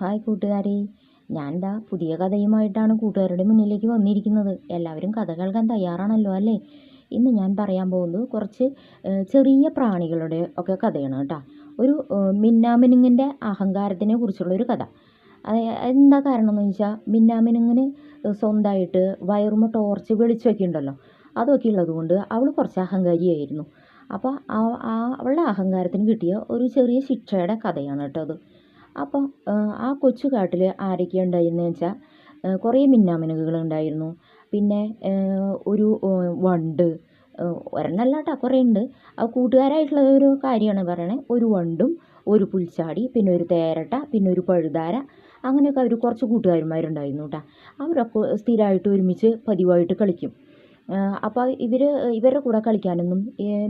Hi കൂട്ടുകാരെ. ഞാൻ ദാ പുതിയ കഥയുമായിട്ടാണ് കൂട്ടുകാരുടെ മുന്നിലേക്ക് വന്നിരിക്കുന്നത്. എല്ലാവരും കഥ കേൾക്കാൻ തയ്യാറാണല്ലോ അല്ലേ? ഇന്ന് ഞാൻ പറയാൻ പോകുന്നത് കുറച്ച് ചെറിയ പ്രാണികളുടെ ഒക്കെ കഥയാണ് കേട്ടോ. ഒരു മിന്നാമിനുങ്ങിന്റെ അഹങ്കാരത്തിനെ കുറിച്ചുള്ളൊരു കഥ. എന്താ കാരണം എന്ന് വെച്ചാൽ മിന്നാമിനുങ്ങിന് സ്വന്തമായിട്ട് വയറുമ ടോർച്ച് വെളിച്ചമൊക്കെ ഉണ്ടല്ലോ. അതൊക്കെ ഉള്ളതുകൊണ്ട് അവൾ കുറച്ച് അഹങ്കാരിയായിരുന്നു. അപ്പോൾ ആ- അവളുടെ അഹങ്കാരത്തിന് കിട്ടിയ ഒരു ചെറിയ ശിക്ഷയുടെ കഥയാണ് കേട്ടോ അത്. അപ്പോൾ ആ കൊച്ചു കാട്ടിൽ ആരൊക്കെ ഉണ്ടായിരുന്നു വെച്ചാൽ കുറേ മിന്നാമിനുകൾ ഉണ്ടായിരുന്നു. പിന്നെ ഒരു വണ്ട് ഒരെണ്ണമല്ല കേട്ടോ കുറേ ഉണ്ട്. അത് കൂട്ടുകാരായിട്ടുള്ള ഒരു കാര്യമാണ് പറയണേ. ഒരു വണ്ടും ഒരു പുൽച്ചാടി പിന്നെ ഒരു തേരട്ട പിന്നെ ഒരു പഴുതാര അങ്ങനെയൊക്കെ അവർ കുറച്ച് കൂട്ടുകാരന്മാരുണ്ടായിരുന്നു കേട്ടോ അവരൊക്കെ സ്ഥിരമായിട്ട് ഒരുമിച്ച് പതിവായിട്ട് കളിക്കും. അപ്പോൾ ഇവർ ഇവരുടെ കൂടെ കളിക്കാനൊന്നും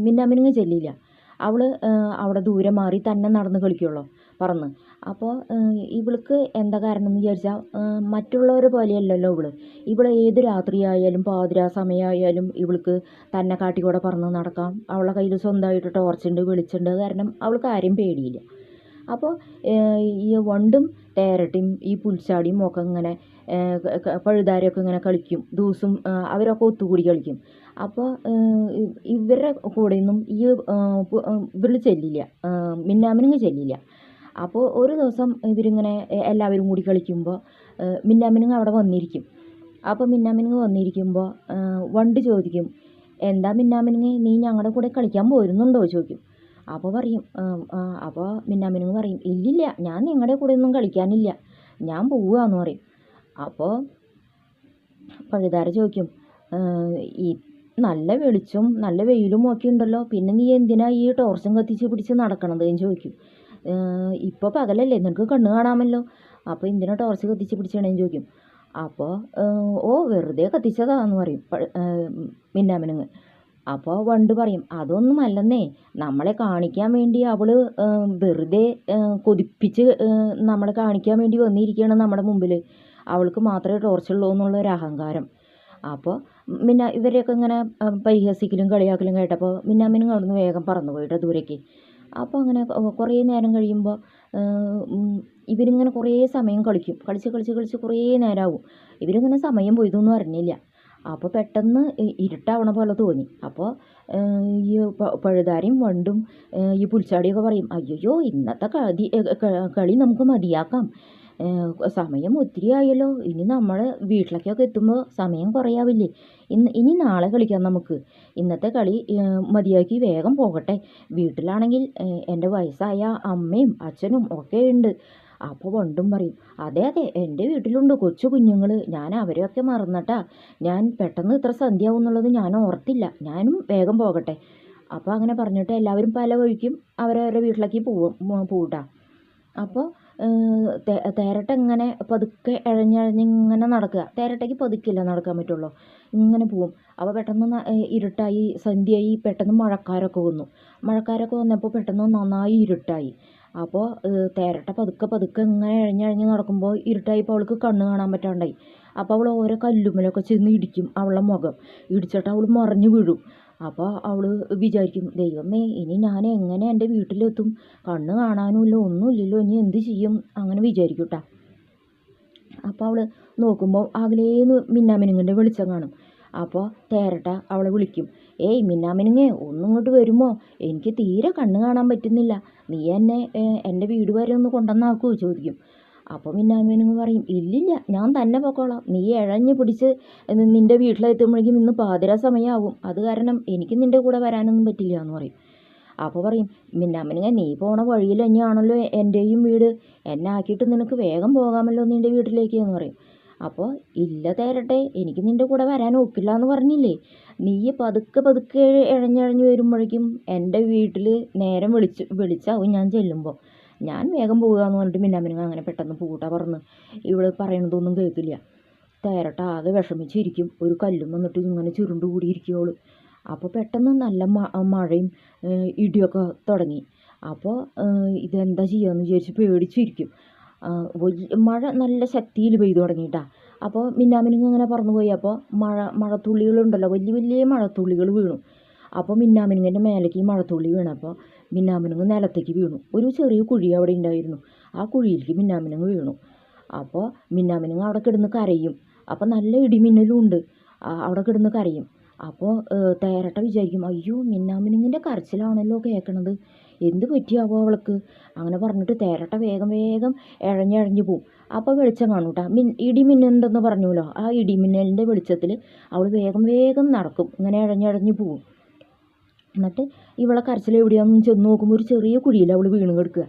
മിന്നാമിനുങ്ങ് ചെല്ലില്ല. അവൾ അവിടെ ദൂരെ മാറി തന്നെ നടന്ന് കളിക്കുള്ളൂ പറന്ന്. അപ്പോൾ ഇവൾക്ക് എന്താ കാരണം എന്ന് വിചാരിച്ചാൽ മറ്റുള്ളവരെ പോലെയല്ലല്ലോ ഇവൾ. ഇവൾ ഏത് രാത്രിയായാലും പാതിരാ സമയമായാലും ഇവൾക്ക് തന്നെ കാട്ടിക്കൂടെ പറന്ന് നടക്കാം. അവളുടെ കയ്യിൽ സ്വന്തമായിട്ട് ടോർച്ചുണ്ട് വെളിച്ചുണ്ട് കാരണം അവൾക്ക് ആരെയും പേടിയില്ല. അപ്പോൾ ഈ വണ്ടും തേരട്ടിയും ഈ പുൽച്ചാടിയും ഒക്കെ ഇങ്ങനെ ഏഹ്, ക- ക- പഴുതാരയൊക്കെ ഇങ്ങനെ കളിക്കും. ദിവസം അവരൊക്കെ ഒത്തുകൂടി കളിക്കും. അപ്പോൾ ഇവരുടെ കൂടെയൊന്നും ഈ ഇവർ ചെല്ലില്ല. മിന്നാമിനങ്ങ് ചെല്ലില്ല. അപ്പോൾ ഒരു ദിവസം ഇവരിങ്ങനെ എല്ലാവരും കൂടി കളിക്കുമ്പോൾ മിന്നാമിനുങ്ങ് അവിടെ വന്നിരിക്കും. അപ്പോൾ മിന്നാമിനുങ്ങ് വന്നിരിക്കുമ്പോൾ വണ്ട് ചോദിക്കും എന്താ മിന്നാമിനുങ്ങ് നീ ഞങ്ങളുടെ കൂടെ കളിക്കാൻ പോരുന്നുണ്ടോ? ചോദിക്കും. അപ്പോൾ പറയും അപ്പോൾ മിന്നാമിനുങ്ങ് പറയും ഇല്ലില്ല ഞാൻ നിങ്ങളുടെ കൂടെ ഒന്നും കളിക്കാനില്ല ഞാൻ പോവുകയെന്ന് പറയും. അപ്പോൾ പഴുതാര ചോദിക്കും ഈ നല്ല വെളിച്ചം നല്ല വെയിലും ഒക്കെ ഉണ്ടല്ലോ പിന്നെ നീ എന്തിനാ ഈ ടോർച്ചും കത്തിച്ച് പിടിച്ച് നടക്കണത്? എന്ന് ചോദിക്കും. ഇപ്പോൾ പകലല്ലേ? നിനക്ക് കണ്ണ് കാണാമല്ലോ. അപ്പോൾ എന്തിനാ ടോർച്ച് കത്തിച്ച് പിടിച്ചണേന്ന് ചോദിക്കും. അപ്പോൾ ഓ വെറുതെ കത്തിച്ചതാന്ന് പറയും. മിന്നാമിനങ്ങ് മിന്നാമിനുങ്ങ്. അപ്പോൾ വണ്ട് പറയും അതൊന്നും അല്ലെന്നേ. നമ്മളെ കാണിക്കാൻ വേണ്ടി അവൾ വെറുതെ കൊതിപ്പിച്ച് നമ്മളെ കാണിക്കാൻ വേണ്ടി വന്നിരിക്കുകയാണ് നമ്മുടെ മുമ്പിൽ അവൾക്ക് മാത്രമേ ടോർച്ച് ടോർച്ചുള്ളൂ എന്നുള്ള ഒരു അഹങ്കാരം. അപ്പോൾ മിന്നാ ഇവരെയൊക്കെ ഇങ്ങനെ പരിഹസിക്കലും കളിയാക്കലും കേട്ടപ്പോൾ മിന്നാമിനും അവിടുന്ന് വേഗം പറന്നു പോയിട്ട് ദൂരേക്ക്. അപ്പോൾ അങ്ങനെ കുറേ നേരം കഴിയുമ്പോൾ ഇവരിങ്ങനെ കുറേ സമയം കളിക്കും. കളിച്ച് കളിച്ച് കളിച്ച് കുറേ നേരമാവും ഇവരിങ്ങനെ സമയം പോയതൊന്നും അറിഞ്ഞില്ല. അപ്പോൾ പെട്ടെന്ന് ഇരുട്ടാവണ പോലെ തോന്നി. അപ്പോൾ ഈ പഴുതാരയും വണ്ടും ഈ പുൽച്ചാടിയൊക്കെ പറയും അയ്യോ ഇന്നത്തെ കളി കളി നമുക്ക് മതിയാക്കാം. സമയം ഒത്തിരി ആയല്ലോ. ഇനി നമ്മൾ വീട്ടിലേക്കൊക്കെ എത്തുമ്പോൾ സമയം കുറയാവില്ലേ? ഇന്ന് ഇനി നാളെ കളിക്കാം നമുക്ക്. ഇന്നത്തെ കളി മതിയാക്കി വേഗം പോകട്ടെ. വീട്ടിലാണെങ്കിൽ എന്റെ വയസ്സായ അമ്മയും അച്ഛനും ഒക്കെ ഉണ്ട്. അപ്പോൾ വണ്ടും പറയും അതെ അതെ എന്റെ വീട്ടിലുണ്ട് കൊച്ചു കുഞ്ഞുങ്ങൾ ഞാൻ അവരെയൊക്കെ മറന്നിട്ടാ. ഞാൻ പെട്ടെന്ന് ഇത്ര സന്ധ്യയാവും എന്നുള്ളത് ഞാൻ ഓർത്തില്ല. ഞാനും വേഗം പോകട്ടെ. അപ്പോൾ അങ്ങനെ പറഞ്ഞിട്ട് എല്ലാവരും പല വഴിക്കും അവരവരുടെ വീട്ടിലേക്ക് പോവും പോട്ടാ അപ്പോൾ തേരട്ട ഇങ്ങനെ പതുക്കെ ഇഴഞ്ഞിഴഞ്ഞിങ്ങനെ നടക്കുക. തേരട്ടയ്ക്ക് പതുക്കില്ല നടക്കാൻ പറ്റുള്ളൂ. ഇങ്ങനെ പോവും. അപ്പോൾ പെട്ടെന്ന് ഇരുട്ടായി സന്ധ്യയായി പെട്ടെന്ന് മഴക്കാരൊക്കെ വന്നു. മഴക്കാരൊക്കെ വന്നപ്പോൾ പെട്ടെന്ന് നന്നായി ഇരുട്ടായി. അപ്പോൾ തേരട്ട പതുക്കെ പതുക്കെ ഇങ്ങനെ ഇഴഞ്ഞിഴഞ്ഞ് നടക്കുമ്പോൾ ഇരുട്ടായപ്പോൾ അവൾക്ക് കണ്ണ് കാണാൻ പറ്റാണ്ടായി. അപ്പോൾ അവൾ ഓരോ കല്ലുമ്മലൊക്കെ ചെന്ന് ഇടിക്കും അവളുടെ മുഖം. ഇടിച്ചിട്ട് അവൾ മറിഞ്ഞു വീഴും. അപ്പോൾ അവൾ വിചാരിക്കും ദൈവമേ ഇനി ഞാൻ എങ്ങനെ എന്റെ വീട്ടിലെത്തും? കണ്ണ് കാണാനുമില്ല ഒന്നുമില്ലല്ലോ ഇനി എന്ത് ചെയ്യും? അങ്ങനെ വിചാരിക്കും അപ്പോൾ അവൾ നോക്കുമ്പോൾ അകലേന്ന് മിന്നാമിനുങ്ങിന്റെ വെളിച്ചം കാണും. അപ്പോൾ തേരട്ട അവളെ വിളിക്കും ഏയ് മിന്നാമിനുങ്ങേ ഒന്നിങ്ങോട്ട് വരുമോ? എനിക്ക് തീരെ കണ്ണ് കാണാൻ പറ്റുന്നില്ല. നീ എന്നെ എന്റെ വീട് വരെ ഒന്ന് കൊണ്ടുവന്നാക്കുമോ ചോദിക്കും. അപ്പോൾ മിന്നാമിനുങ്ങ് പറയും ഇല്ലില്ല ഞാൻ തന്നെ പൊക്കോളാം. നീ ഇഴഞ്ഞ് പിടിച്ച് നിന്റെ വീട്ടിലെത്തുമ്പോഴേക്കും ഇന്ന് പാതിര സമയമാവും അത് കാരണം എനിക്ക് നിന്റെ കൂടെ വരാനൊന്നും പറ്റില്ല എന്ന് പറയും. അപ്പോൾ പറയും മിന്നാമിനുങ്ങ നീ പോണ വഴിയിൽ തന്നെയാണല്ലോ എന്റെയും വീട്. എന്നെ ആക്കിയിട്ട് നിനക്ക് വേഗം പോകാമല്ലോ നിന്റെ വീട്ടിലേക്ക് എന്ന് പറയും. അപ്പോൾ ഇല്ല തേരട്ടെ. എനിക്ക് നിന്റെ കൂടെ വരാൻ ഒക്കില്ല എന്ന് പറഞ്ഞില്ലേ? നീ പതുക്കെ പതുക്കെ ഇഴഞ്ഞിഴഞ്ഞ് വരുമ്പോഴേക്കും എന്റെ വീട്ടിൽ നേരം വിളിച്ച് വിളിച്ചാവും ഞാൻ ചെല്ലുമ്പോൾ ഞാൻ വേഗം പോകുക എന്ന് പറഞ്ഞിട്ട് മിന്നാമിനുങ്ങ അങ്ങനെ പെട്ടെന്ന് പൂട്ടാ പറഞ്ഞ്. ഇവൾ പറയണതൊന്നും കേൾക്കില്ല. തേരട്ട ആകെ വിഷമിച്ചിരിക്കും. ഒരു കല്ലും വന്നിട്ട് ഇങ്ങനെ ചുരുണ്ട് കൂടിയിരിക്കും അപ്പോൾ പെട്ടെന്ന് നല്ല മഴയും ഇടിയൊക്കെ തുടങ്ങി. അപ്പോൾ ഇതെന്താ ചെയ്യാന്ന് വിചാരിച്ച് പേടിച്ചിരിക്കും. വലിയ മഴ നല്ല ശക്തിയിൽ പെയ്തു തുടങ്ങിയിട്ടാ. അപ്പോൾ മിന്നാമിനുങ്ങ അങ്ങനെ പറന്നു പോയി അപ്പോൾ മഴ മഴത്തുള്ളികളുണ്ടല്ലോ. വലിയ വലിയ മഴത്തുള്ളികൾ വീണു. അപ്പോൾ മിന്നാമിനുങ്ങന്റെ മേലേക്ക് ഈ മഴത്തുള്ളി വീണപ്പോൾ മിന്നാമിനുങ്ങ് നിലത്തേക്ക് വീണു. ഒരു ചെറിയ കുഴി അവിടെ ഉണ്ടായിരുന്നു. ആ കുഴിയിലേക്ക് മിന്നാമിനുങ്ങ് വീണു. അപ്പോൾ മിന്നാമിനുങ്ങ് അവിടെ കിടന്ന് കരയും. അപ്പോൾ നല്ല ഇടിമിന്നലുണ്ട്. അവിടെ കിടന്ന് കരയും. അപ്പോൾ തേരട്ട വിചാരിക്കും അയ്യോ മിന്നാമിനുങ്ങിന്റെ കരച്ചിലാണല്ലോ കേൾക്കണത് എന്ത് പറ്റിയാവോ അവൾക്ക്? അങ്ങനെ പറഞ്ഞിട്ട് തേരട്ട വേഗം വേഗം ഇഴഞ്ഞഴഞ്ഞ് പോവും. അപ്പോൾ വെളിച്ചം കാണും കേട്ടോ മിൻ ഇടിമിന്നുണ്ടെന്ന് പറഞ്ഞല്ലോ ആ ഇടിമിന്നലിന്റെ വെളിച്ചത്തിൽ അവൾ വേഗം വേഗം നടക്കും. ഇങ്ങനെ ഇഴഞ്ഞഴഞ്ഞ് പോവും. എന്നിട്ട് ഇവളെ കരച്ചിൽ എവിടെയാണെന്ന് ചെന്ന് നോക്കുമ്പോൾ ഒരു ചെറിയ കുഴിയിൽ അവൾ വീണ് കിടക്കുക.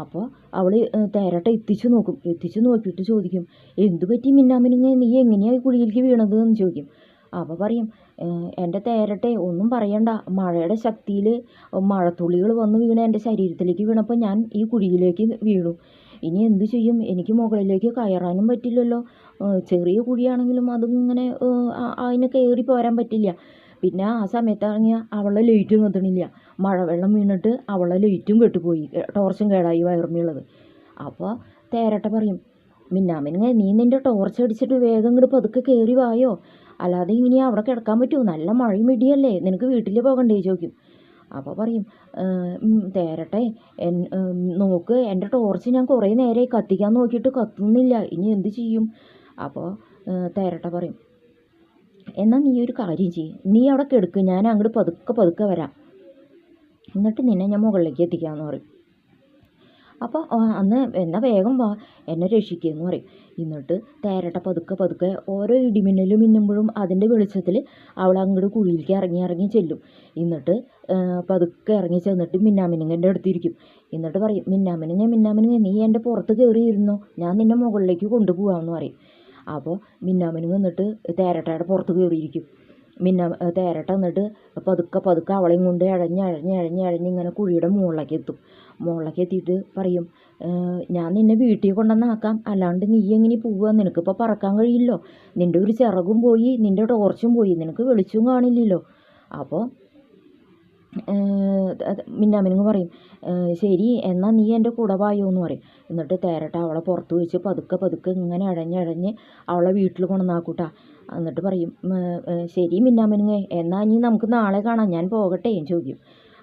അപ്പോൾ അവൾ തേരട്ട എത്തിച്ചു നോക്കും. എത്തിച്ചു നോക്കിയിട്ട് ചോദിക്കും എന്തു പറ്റി മിന്നാമിനുങ്ങ നീ എങ്ങനെയാണ് ഈ കുഴിയിലേക്ക് വീണത് എന്ന് ചോദിക്കും. അപ്പോൾ പറയും എന്റെ തേരട്ടെ ഒന്നും പറയണ്ട. മഴയുടെ ശക്തിയിൽ മഴത്തുള്ളികൾ വന്ന് വീണ് എന്റെ ശരീരത്തിലേക്ക് വീണപ്പോൾ ഞാൻ ഈ കുഴിയിലേക്ക് വീണു. ഇനി എന്തു ചെയ്യും? എനിക്ക് മുകളിലേക്ക് കയറാനും പറ്റില്ലല്ലോ. ചെറിയ കുഴിയാണെങ്കിലും അതിങ്ങനെ അതിന് കയറി പോരാൻ പറ്റില്ല. പിന്നെ ആ സമയത്താണെങ്കിൽ അവളെ ലൈറ്റും കത്തണില്ല. മഴവെള്ളം വീണിട്ട് അവളെ ലൈറ്റും കെട്ടുപോയി. ടോർച്ചും കേടായി വയറുമുള്ളത് അപ്പോൾ തേരട്ട പറയും മിന്നാമിനുങ്ങ നീ നിന്റെ ടോർച്ച് അടിച്ചിട്ട് വേഗം ഇങ്ങോട്ട് പതുക്കെ കയറി വായോ? അല്ലാതെ ഇങ്ങനെ അവിടെ കിടക്കാൻ പറ്റുമോ? നല്ല മഴയും മിടിയല്ലേ നിനക്ക് വീട്ടിൽ പോകണ്ടേ? ചോദിക്കും. അപ്പോൾ പറയും "ഏഹ്, ഉം, തേരട്ടെ. നോക്ക് എന്റെ ടോർച്ച് ഞാൻ കുറേ നേരമായി കത്തിക്കാൻ നോക്കിയിട്ട് കത്തുന്നില്ല. ഇനി എന്ത് ചെയ്യും? അപ്പോൾ തേരട്ട പറയും എന്നാൽ നീ ഒരു കാര്യം ചെയ്യ്. നീ അവിടെ കിടക്ക്. ഞാൻ അങ്ങോട്ട് പതുക്കെ പതുക്കെ വരാം. എന്നിട്ട് നിന്നെ ഞാൻ മുകളിലേക്ക് എത്തിക്കാമെന്ന് പറയും. അപ്പോൾ അന്ന് എന്നാൽ വേഗം വാ. എന്നെ രക്ഷിക്കുമെന്ന് പറയും. എന്നിട്ട് തേരട്ട പതുക്കെ പതുക്കെ ഓരോ ഇടിമിന്നലും മിന്നുമ്പോഴും അതിന്റെ വെളിച്ചത്തിൽ അവൾ അങ്ങോട്ട് കുഴിയിലേക്ക് ഇറങ്ങി ഇറങ്ങി ചെല്ലും. എന്നിട്ട് പതുക്കെ ഇറങ്ങി ചെന്നിട്ട് മിന്നാമിനുങ്ങന്റെ അടുത്തിരിക്കും. എന്നിട്ട് പറയും മിന്നാമിനുങ്ങ മിന്നാമിനുങ്ങ നീ എന്റെ പുറത്ത് കയറിയിരുന്നോ ഞാൻ നിന്നെ മുകളിലേക്ക് കൊണ്ടുപോകാമെന്ന് പറയും. അപ്പോൾ മിന്നാമിനുങ്ങ നിന്നിട്ട് തേരട്ടയുടെ പുറത്ത് കയറിയിരിക്കും. മിന്നാ തേരട്ട എന്നിട്ട് പതുക്കെ പതുക്കെ അവളെയും കൊണ്ട് ഇഴഞ്ഞ് ഇഴഞ്ഞ് ഇഴഞ്ഞ് ഇഴഞ്ഞ് ഇങ്ങനെ കുഴിയുടെ മുകളിലേക്ക് എത്തും. മുകളിലേക്ക് എത്തിയിട്ട് പറയും ഞാൻ നിന്നെ വീട്ടിൽ കൊണ്ടുവന്നാക്കാം അല്ലാണ്ട് നീ എങ്ങനെ പോവുക? നിനക്കിപ്പോൾ പറക്കാൻ കഴിയില്ലോ നിന്റെ ഒരു ചിറകും പോയി നിന്റെ ടോർച്ചും പോയി. നിനക്ക് വെളിച്ചവും കാണില്ലല്ലോ. അപ്പോൾ മിന്നാമിനുങ്ങ് പറയും ശരി എന്നാൽ നീ എന്റെ കൂടെ എന്ന് പറയും. എന്നിട്ട് തേരട്ട അവളെ പുറത്ത് വെച്ച് പതുക്കെ പതുക്കെ ഇങ്ങനെ അഴഞ്ഞഴഞ്ഞ് അവളെ വീട്ടിൽ കൊണ്ടുവന്നാക്കൂട്ടാ എന്നിട്ട് പറയും ശരി മിന്നാമിനുങ്ങേ എന്നാൽ ഇനി നമുക്ക് നാളെ കാണാം ഞാൻ പോകട്ടെ ചോദിക്കും.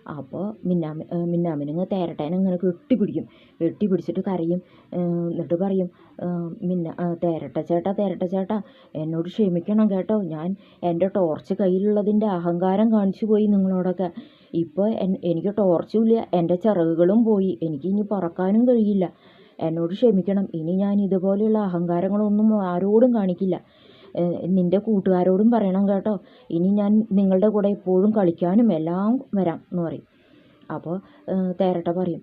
അപ്പോൾ മിന്നാമ മിന്നാമിനങ്ങ് തേരട്ടേനെ ഇങ്ങനെ കെട്ടിപ്പിടിക്കും. കെട്ടിപ്പിടിച്ചിട്ട് കരയും. എന്നിട്ട് പറയും മിന്ന തേരട്ട ചേട്ടാ തേരട്ട ചേട്ടാ എന്നോട് ക്ഷമിക്കണം കേട്ടോ. ഞാൻ എന്റെ ടോർച്ച് കയ്യിലുള്ളതിന്റെ അഹങ്കാരം കാണിച്ചു പോയി നിങ്ങളോടൊക്കെ. ഇപ്പോൾ എനിക്ക് ടോർച്ചും ഇല്ല എന്റെ ചിറകുകളും പോയി. എനിക്ക് ഇനി പറക്കാനും കഴിയില്ല. എന്നോട് ക്ഷമിക്കണം. ഇനി ഞാൻ ഇതുപോലെയുള്ള അഹങ്കാരങ്ങളൊന്നും ആരോടും കാണിക്കില്ല. നിന്റെ കൂട്ടുകാരോടും പറയണം കേട്ടോ. ഇനി ഞാൻ നിങ്ങളുടെ കൂടെ എപ്പോഴും കളിക്കാനും എല്ലാം വരാം എന്ന് പറയും. അപ്പോൾ തേരട്ട പറയും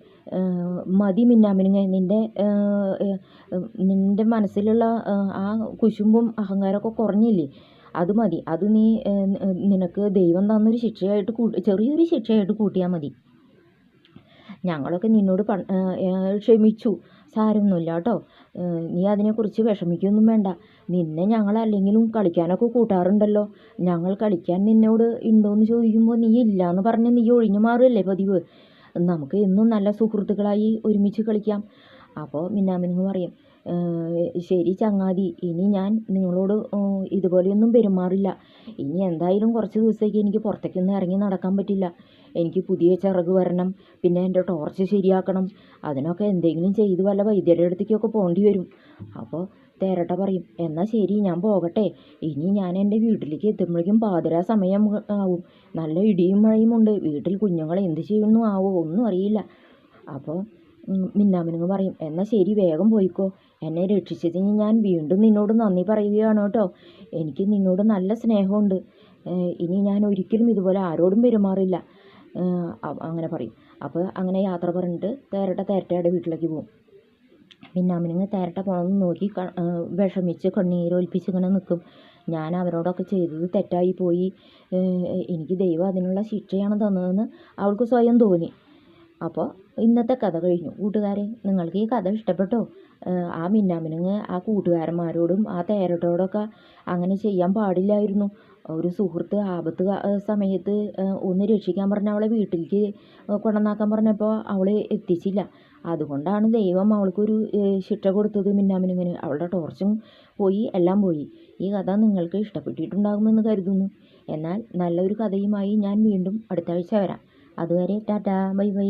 മതി മിന്നാമിനുങ്ങ നിന്റെ നിന്റെ മനസ്സിലുള്ള ആ കുശുമ്പും അഹങ്കാരമൊക്കെ കുറഞ്ഞില്ലേ? അത് മതി. അത് നീ നിനക്ക് ദൈവം തന്നൊരു ശിക്ഷയായിട്ട് ചെറിയൊരു ശിക്ഷയായിട്ട് കൂട്ടിയാൽ മതി. ഞങ്ങളൊക്കെ നിന്നോട് ക്ഷമിച്ചു. സാരമൊന്നുമില്ല കേട്ടോ. നീ അതിനെക്കുറിച്ച് വിഷമിക്കൊന്നും വേണ്ട. നിന്നെ ഞങ്ങൾ അല്ലെങ്കിലും കളിക്കാനൊക്കെ കൂട്ടാറുണ്ടല്ലോ. ഞങ്ങൾ കളിക്കാൻ നിന്നോട് ഉണ്ടോയെന്ന് ചോദിക്കുമ്പോൾ നീ ഇല്ല എന്ന് പറഞ്ഞ് നീ ഒഴിഞ്ഞു മാറുകയല്ലേ പതിവ്? നമുക്ക് എന്നും നല്ല സുഹൃത്തുക്കളായി ഒരുമിച്ച് കളിക്കാം. അപ്പോൾ മിന്നാമിനുങ്ങ് പറയും "ഏഹ് ശരി ചങ്ങാതി ഇനി ഞാൻ നിങ്ങളോട് ഇതുപോലെയൊന്നും പെരുമാറില്ല. ഇനി എന്തായാലും കുറച്ച് ദിവസത്തേക്ക് എനിക്ക് പുറത്തേക്കൊന്നും ഇറങ്ങി നടക്കാൻ പറ്റില്ല. എനിക്ക് പുതിയ ചിറക് വരണം പിന്നെ എന്റെ ടോർച്ച് ശരിയാക്കണം. അതിനൊക്കെ എന്തെങ്കിലും ചെയ്ത് വല്ല വൈദ്യരുടെ അടുത്തേക്കൊക്കെ പോകേണ്ടി വരും. അപ്പോൾ തേരട്ട പറയും എന്നാൽ ശരി ഞാൻ പോകട്ടെ. ഇനി ഞാൻ എന്റെ വീട്ടിലേക്ക് എത്തുമ്പോഴേക്കും പാതിരാ സമയം ആവും. നല്ല ഇടിയും മഴയും ഉണ്ട്. വീട്ടിൽ കുഞ്ഞുങ്ങൾ എന്ത് ചെയ്യുന്നു ആവോ? ഒന്നും അറിയില്ല. അപ്പോൾ മിന്നാമിനുങ്ങ് പറയും എന്നാൽ ശരി വേഗം പോയിക്കോ. എന്നെ രക്ഷിച്ചതിന് ഞാൻ വീണ്ടും നിന്നോട് നന്ദി പറയുകയാണ് കേട്ടോ. എനിക്ക് നിന്നോട് നല്ല സ്നേഹമുണ്ട്. ഇനി ഞാൻ ഒരിക്കലും ഇതുപോലെ ആരോടും പെരുമാറില്ല. അങ്ങനെ പറയും. അപ്പോൾ അങ്ങനെ യാത്ര പറഞ്ഞിട്ട് തേരട്ട തേരട്ടയുടെ വീട്ടിലേക്ക് പോകും. മിന്നാമിനുങ്ങ് തേരട്ട പോകണമെന്ന് നോക്കി വിഷമിച്ച് കണ്ണീരൊലിപ്പിച്ച് ഇങ്ങനെ നിൽക്കും ഞാൻ അവരോടൊക്കെ ചെയ്തത് തെറ്റായി പോയി. എനിക്ക് ദൈവം അതിനുള്ള ശിക്ഷയാണ് തന്നതെന്ന് അവൾക്ക് സ്വയം തോന്നി. അപ്പോൾ ഇന്നത്തെ കഥ കഴിഞ്ഞു. കൂട്ടുകാരെ നിങ്ങൾക്ക് ഈ കഥ ഇഷ്ടപ്പെട്ടോ? ആ മിന്നാമിനുങ്ങ് ആ കൂട്ടുകാരന്മാരോടും ആ തേരട്ടോടൊക്കെ അങ്ങനെ ചെയ്യാൻ പാടില്ലായിരുന്നു. ഒരു സുഹൃത്ത് ആപത്ത് സമയത്ത് ഒന്ന് രക്ഷിക്കാൻ പറഞ്ഞ അവളെ വീട്ടിലേക്ക് കൊണ്ടുവന്നാക്കാൻ പറഞ്ഞപ്പോൾ അവൾ എത്തിച്ചില്ല. അതുകൊണ്ടാണ് ദൈവം അവൾക്കൊരു ശിക്ഷ കൊടുത്തത് മിന്നാമിനുങ്ങിന്. അവളുടെ ടോർച്ചും പോയി എല്ലാം പോയി. ഈ കഥ നിങ്ങൾക്ക് ഇഷ്ടപ്പെട്ടിട്ടുണ്ടാകുമെന്ന് കരുതുന്നു. എന്നാൽ നല്ലൊരു കഥയുമായി ഞാൻ വീണ്ടും അടുത്ത ആഴ്ച വരാം. അതുവരെ ടാറ്റാ ബൈ ബൈ.